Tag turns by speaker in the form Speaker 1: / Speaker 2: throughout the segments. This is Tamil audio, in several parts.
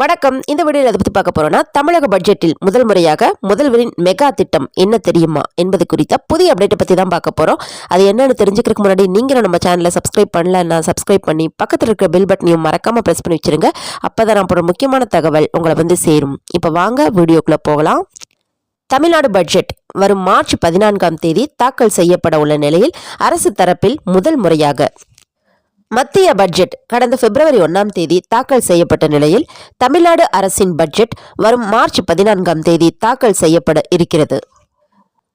Speaker 1: வணக்கம். இந்த வீடியோவில் அதை பற்றி பார்க்க போறோம்னா தமிழக பட்ஜெட்டில் முதல் முறையாக முதல்வரின் மெகா திட்டம் என்ன தெரியுமா என்பது குறித்த புதிய அப்டேட்டை பற்றி தான் பார்க்க போறோம். அது என்னன்னு தெரிஞ்சுக்கிறதுக்கு முன்னாடி நீங்களும் நம்ம சேனலை சப்ஸ்கிரைப் பண்ணலன்னா சப்ஸ்கிரைப் பண்ணி பக்கத்தில் இருக்கிற பெல் பட்டனையும் மறக்காம பிரஸ் பண்ணி வச்சிருங்க. அப்பதான் நான் போடுற முக்கியமான தகவல் உங்களை வந்து சேரும். இப்போ வாங்க வீடியோக்குள்ள போகலாம். தமிழ்நாடு பட்ஜெட் வரும் மார்ச் பதினான்காம் தேதி தாக்கல் செய்யப்பட உள்ள நிலையில் அரசு தரப்பில் முதல் முறையாக மத்திய பட்ஜெட் கடந்த பிப்ரவரி ஒன்றாம் தேதி தாக்கல் செய்யப்பட்ட நிலையில் தமிழ்நாடு அரசின் பட்ஜெட் வரும் மார்ச் பதினான்காம் தேதி தாக்கல் செய்யப்பட இருக்கிறது.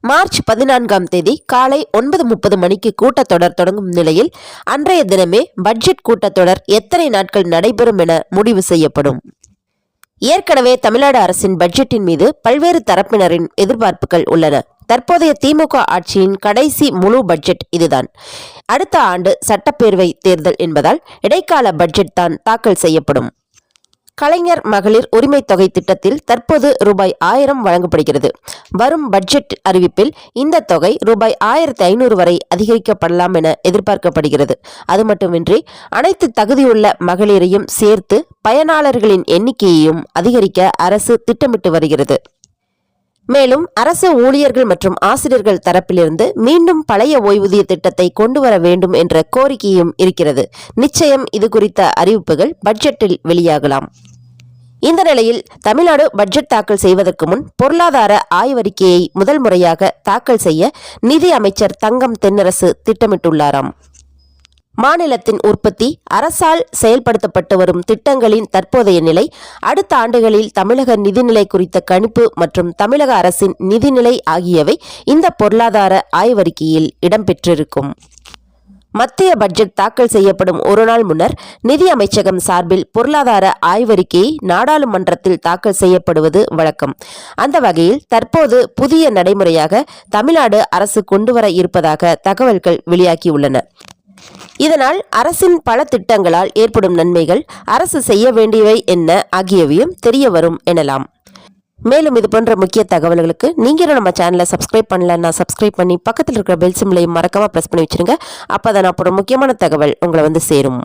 Speaker 1: மார்ச் பதினான்காம் தேதி காலை ஒன்பது முப்பது மணிக்கு கூட்டத்தொடர் தொடங்கும் நிலையில் அன்றைய தினமே பட்ஜெட் கூட்டத்தொடர் எத்தனை நாட்கள் நடைபெறும் என முடிவு செய்யப்படும். ஏற்கனவே தமிழ்நாடு அரசின் பட்ஜெட்டின் மீது பல்வேறு தரப்பினரின் எதிர்பார்ப்புகள் உள்ளன. தற்போதைய திமுக ஆட்சியின் கடைசி முழு பட்ஜெட் இதுதான். அடுத்த ஆண்டு சட்டப்பேரவை தேர்தல் என்பதால் இடைக்கால பட்ஜெட் தான் தாக்கல் செய்யப்படும். கலைஞர் மகளிர் உரிமை தொகை திட்டத்தில் தற்போது ரூபாய் ஆயிரம் வழங்கப்படுகிறது. வரும் பட்ஜெட் அறிவிப்பில் இந்த தொகை ரூபாய் ஆயிரத்தி ஐநூறு வரை அதிகரிக்கப்படலாம் என எதிர்பார்க்கப்படுகிறது. அது மட்டுமின்றி அனைத்து தகுதியுள்ள மகளிரையும் சேர்த்து பயனாளர்களின் எண்ணிக்கையையும் அதிகரிக்க அரசு திட்டமிட்டு வருகிறது. மேலும் அரசு ஊழியர்கள் மற்றும் ஆசிரியர்கள் தரப்பிலிருந்து மீண்டும் பழைய ஓய்வூதிய திட்டத்தை கொண்டு வர வேண்டும் என்ற கோரிக்கையும் இருக்கிறது. நிச்சயம் இது குறித்த அறிவிப்புகள் பட்ஜெட்டில் வெளியாகலாம். இந்த நிலையில் தமிழ்நாடு பட்ஜெட் தாக்கல் செய்வதற்கு முன் பொருளாதார ஆய்வறிக்கையை முதல் முறையாக தாக்கல் செய்ய நிதி அமைச்சர் தங்கம் தென்னரசு திட்டமிட்டுள்ளாராம். மாநிலத்தின் உற்பத்தி அரசால் செயல்படுத்தப்பட்டு வரும் திட்டங்களின் தற்போதைய நிலை அடுத்த ஆண்டுகளில் தமிழக நிதிநிலை குறித்த கணிப்பு மற்றும் தமிழக அரசின் நிதிநிலை ஆகியவை இந்த பொருளாதார ஆய்வறிக்கையில் இடம்பெற்றிருக்கும். மத்திய பட்ஜெட் தாக்கல் செய்யப்படும் ஒரு நாள் முன்னர் நிதி அமைச்சகம் சார்பில் பொருளாதார ஆய்வறிக்கையை நாடாளுமன்றத்தில் தாக்கல் செய்யப்படுவது வழக்கம். அந்த வகையில் தற்போது புதிய நடைமுறையாக தமிழ்நாடு அரசு கொண்டுவர இருப்பதாக தகவல்கள் வெளியாகியுள்ளன. இதனால் அரசின் பல திட்டங்களால் ஏற்படும் நன்மைகள் அரசு செய்ய வேண்டியவை என்ன ஆகியவையும் தெரிய வரும் எனலாம். மேலும் இது போன்ற முக்கிய தகவல்களுக்கு நீங்களும் நம்ம சேனலை சப்ஸ்கிரைப் பண்ணலன்னா சப்ஸ்கிரைப் பண்ணி பக்கத்தில் இருக்கிற பெல் சிம்லையும் மறக்காமல் ப்ரெஸ் பண்ணி வச்சிருங்க. அப்போ தான் நான் முக்கியமான தகவல் உங்களை வந்து சேரும்.